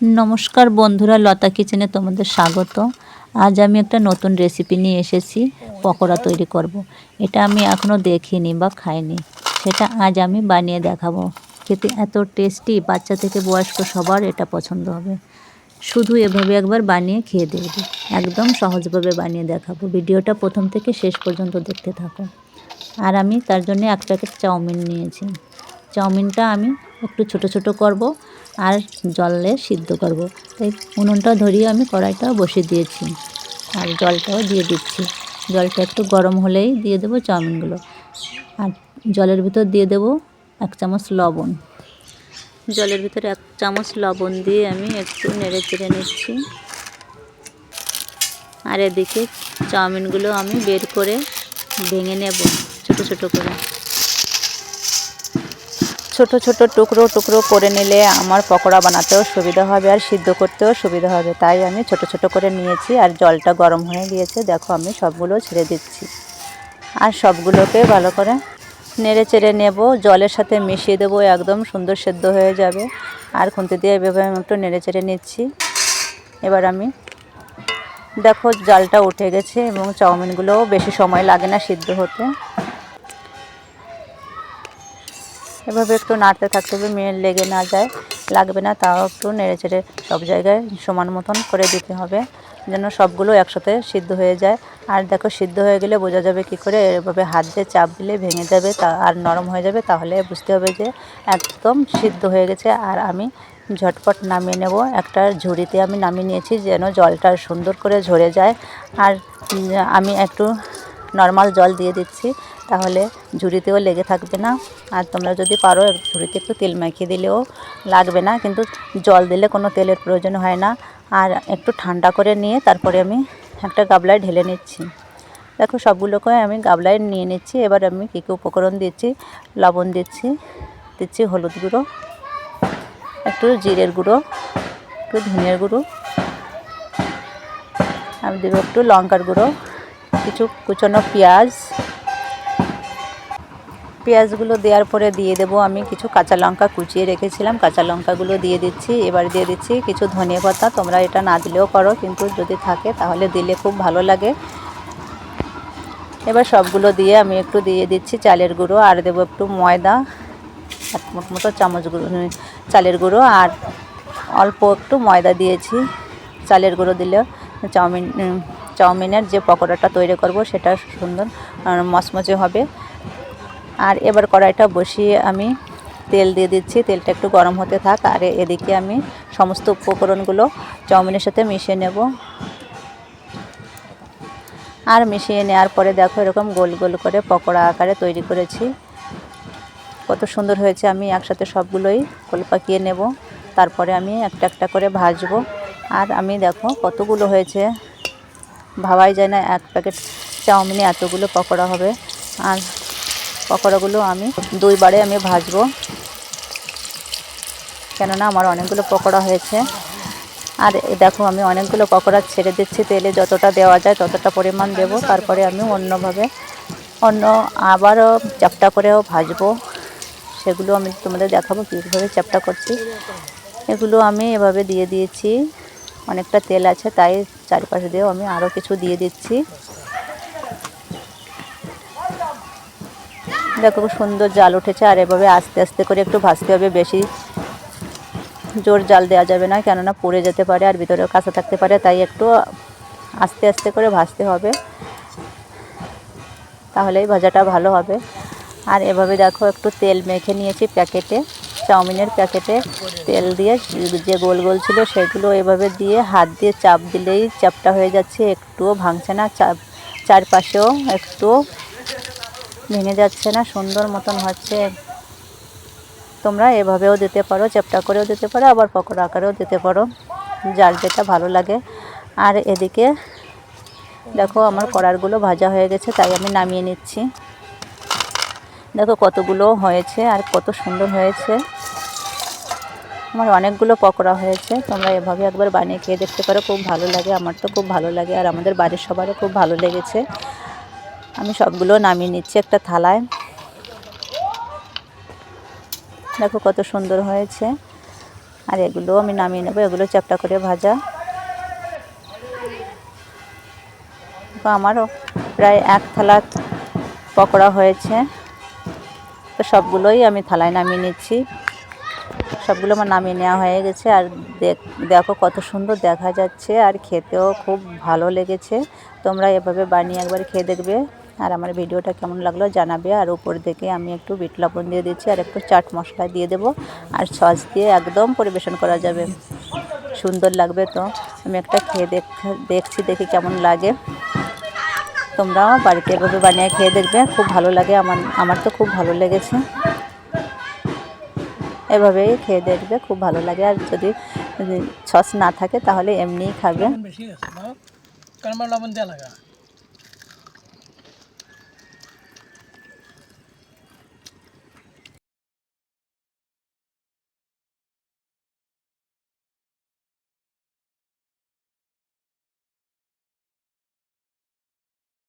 নমস্কার বন্ধুরা, লতা কিচেনে তোমাদের স্বাগত। আজ আমি একটা নতুন রেসিপি নিয়ে এসেছি, পকোড়া তৈরি করব। এটা আমি এখনও দেখিনি বা খাইনি। সেটা আজ আমি বানিয়ে দেখাবো। খেতে এত টেস্টি বাচ্চা থেকে বয়স্ক সবার এটা পছন্দ হবে। শুধু এভাবে একবার বানিয়ে খেয়ে দেখবে। একদম সহজভাবে বানিয়ে দেখাবো। ভিডিওটা প্রথম থেকে শেষ পর্যন্ত দেখতে থাকো। আর আমি তার জন্য এক প্যাকেট চাউমিন নিয়েছি। চাউমিনটা আমি একটু ছোট ছোট করব। আর জলে সিদ্ধ করব। তাই উনুনটা ধরিয়ে আমি কড়াইটাও বসিয়ে দিয়েছি। আর জলটাও দিয়ে দিচ্ছি। জলটা একটু গরম হলেই দিয়ে দেবো চাউমিনগুলো। আর জলের ভিতর দিয়ে দেবো এক চামচ লবণ। জলের ভিতরে এক চামচ লবণ দিয়ে আমি একটু নেড়ে চেড়ে নিচ্ছি। আর এদিকে চাউমিনগুলো আমি বের করে ভেঙে নেব ছোট ছোট করে। ছোট ছোট টুকরো টুকরো করে নিলে আমার পকোড়া বানাতেও সুবিধা হবে আর সিদ্ধ করতেও সুবিধা হবে। তাই আমি ছোট ছোট করে নিয়েছি আর জলটা গরম হয়ে গিয়েছে। দেখো আমি সবগুলো ছেড়ে দিচ্ছি। আর সবগুলোকে ভালো করে নেড়ে চেড়ে নেব। জলের সাথে মিশিয়ে দেবো, একদম সুন্দর সেদ্ধ হয়ে যাবে। আর খুন্তি দিয়ে এভাবে আমি একটু নেড়ে চেড়ে নিচ্ছি। এবার আমি দেখো জালটা উঠে গেছে এবং চাউমিনগুলোও বেশি সময় লাগে না সিদ্ধ হতে। এভাবে একটু নাড়তে থাকতে হবে মেয়ে লেগে না যায়, লাগবে না, তাও একটু নেড়ে চেড়ে সব জায়গায় সমান মতন করে দিতে হবে, যেন সবগুলো একসাথে সিদ্ধ হয়ে যায়। আর দেখো, সিদ্ধ হয়ে গেলে বোঝা যাবে কি করে, এভাবে হাত দিয়ে চাপ দিলে ভেঙে যাবে, তা আর নরম হয়ে যাবে, তাহলে বুঝতে হবে যে একদম সিদ্ধ হয়ে গেছে। আর আমি ঝটপট নামিয়ে নেব, একটা ঝুড়িতে আমি নামিয়ে নিয়েছি, যেন জলটা সুন্দর করে ঝরে যায়। আর আমি একটু নর্মাল জল দিয়ে দিচ্ছি তাহলে ঝুড়িতেও লেগে থাকবে না। আর তোমরা যদি পারো, ঝুড়িতে একটু তেল মাখিয়ে দিলেও লাগবে না। কিন্তু জল দিলে কোনো তেলের প্রয়োজন হয় না। আর একটু ঠান্ডা করে নিয়ে তারপরে আমি একটা গাবলায় ঢেলে নিচ্ছি। দেখো, সবগুলোকে আমি গাবলায় নিয়ে নিচ্ছি। এবার আমি কী কী উপকরণ দিচ্ছি? লবণ দিচ্ছি দিচ্ছি হলুদ গুঁড়ো, একটু জিরের গুঁড়ো, একটু ধনিয়ার গুঁড়ো। আমি দেবো একটু লঙ্কার গুঁড়ো, কিছু কুচনো পেঁয়াজ পেঁয়াজগুলো দেওয়ার পরে দিয়ে দেবো আমি কিছু কাঁচা লঙ্কা কুচিয়ে রেখেছিলাম। কাঁচা লঙ্কাগুলো দিয়ে দিচ্ছি, এবার দিয়ে দিচ্ছি কিছু ধনে পাতা। তোমরা এটা না দিলেও করো, কিন্তু যদি থাকে তাহলে দিলে খুব ভালো লাগে। এবার সবগুলো দিয়ে আমি একটু দিয়ে দিচ্ছি চালের গুঁড়ো, আর দেবো একটু ময়দা, এক মুঠ মতো চামচ গুঁড়ো চালের গুঁড়ো, আর অল্প একটু ময়দা দিয়েছি। চালের গুঁড়ো দিলে চাউমিন চাউমিনের যে পকোড়াটা তৈরি করব সেটা সুন্দর মচমচে হবে। আর এবার কড়াইটা বসিয়ে আমি তেল দিয়ে দিচ্ছি। তেলটা একটু গরম হতে থাক আর এদিকে আমি সমস্ত উপকরণগুলো চাউমিনের সাথে মিশিয়ে নেব। আর মিশিয়ে নেওয়ার পরে দেখো এরকম গোল গোল করে পকোড়া আকারে তৈরি করেছি। কত সুন্দর হয়েছে। আমি একসাথে সবগুলোই গোল পাকিয়ে নেব। তারপরে আমি একটা একটা করে ভাজবো। আর আমি দেখো কতগুলো হয়েছে। ভাবাই যায় না এক প্যাকেট চাউমিনে এতগুলো পকোড়া হবে। আর পকোড়াগুলো আমি দুইবারে আমি ভাজবো। কেননা আমার অনেকগুলো পকোড়া হয়েছে। আর দেখো, আমি অনেকগুলো পকোড়া ছেড়ে দিচ্ছি। তেলে যতটা দেওয়া যায় ততটা পরিমাণ দেব। তারপরে আমি অন্যভাবে অন্য আবারও চ্যাপটা করেও ভাজবো। সেগুলো আমি তোমাদের দেখাবো কীভাবে চ্যাপটা করছি। এগুলো আমি এভাবে দিয়ে দিয়েছি। অনেকটা তেল আছে, তাই চারিপাশে দিয়েও আমি আরও কিছু দিয়ে দিচ্ছি। দেখো খুব সুন্দর জাল উঠেছে, আর এভাবে আস্তে আস্তে করে একটু ভাজতে হবে, বেশি জোর জাল দেওয়া যাবে না, কেননা পুড়ে যেতে পারে আর ভিতরেও কাঁচা থাকতে পারে, তাই একটু আস্তে আস্তে করে ভাজতে হবে। তাহলেই ভাজাটা ভালো হবে। আর এভাবে দেখো একটু তেল মেখে নিয়েছি প্যাকেটে, চাউমিনের প্যাকেটে তেল দিয়ে, যে গোল গোল ছিল সেগুলো এভাবে দিয়ে হাত দিয়ে চাপ দিলেই চাপটা হয়ে যাচ্ছে, একটুও ভাঙছে না চাপ চারপাশেও একটু ভেঙে যাচ্ছে না, সুন্দর মতন হচ্ছে। তোমরা এভাবেও দিতে পারো, চ্যাপটা করেও দিতে পারো, আবার পকোড়া আকারেও দিতে পারো। জাল যেটা ভালো লাগে। আর এদিকে দেখো আমার কড়ারগুলো ভাজা হয়ে গেছে, তাই আমি নামিয়ে নিচ্ছি। দেখো কতগুলো হয়েছে আর কত সুন্দর হয়েছে। আমার অনেকগুলো পকোড়া হয়েছে, তোমরা এভাবে একবার বানিয়ে খেয়ে দেখতে পারো, খুব ভালো লাগে। আমার তো খুব ভালো লাগে, আর আমাদের বাড়ির সবারও খুব ভালো লেগেছে। আমি সবগুলো নামিয়ে নিচ্ছি একটা থালায়। দেখো কত সুন্দর হয়েছে। আর এগুলো আমি নামিয়ে নেব, এগুলো চ্যাপটা করে ভাজা। আমারও প্রায় এক থালা পকোড়া হয়েছে। তো সবগুলোই আমি থালায় নামিয়ে নিচ্ছি। সবগুলো আমার নামিয়ে নেওয়া হয়ে গেছে। আর দেখো কত সুন্দর দেখা যাচ্ছে। আর খেতেও খুব ভালো লেগেছে। তোমরা এভাবে বানিয়ে একবার খেয়ে দেখবে। আর আমার ভিডিওটা কেমন লাগল জানাবে। আর উপর থেকে আমি একটু বিট লবণ দিয়ে দিচ্ছি আর একটু চাট মশলা দিয়ে দেবো। আর সস দিয়ে একদম পরিবেশন করা যাবে। সুন্দর লাগবে তো। আমি একটা খেয়ে দেখ, দেখছি, দেখি কেমন লাগে। তোমরাও বাড়িতে এভাবে বানিয়ে খেয়ে দেখবে। খুব ভালো লাগে আমার আমার তো খুব ভালো লেগেছে। এভাবেই খেয়ে দেখবে, খুব ভালো লাগে। আর যদি সস না থাকে তাহলে এমনিই খাবে।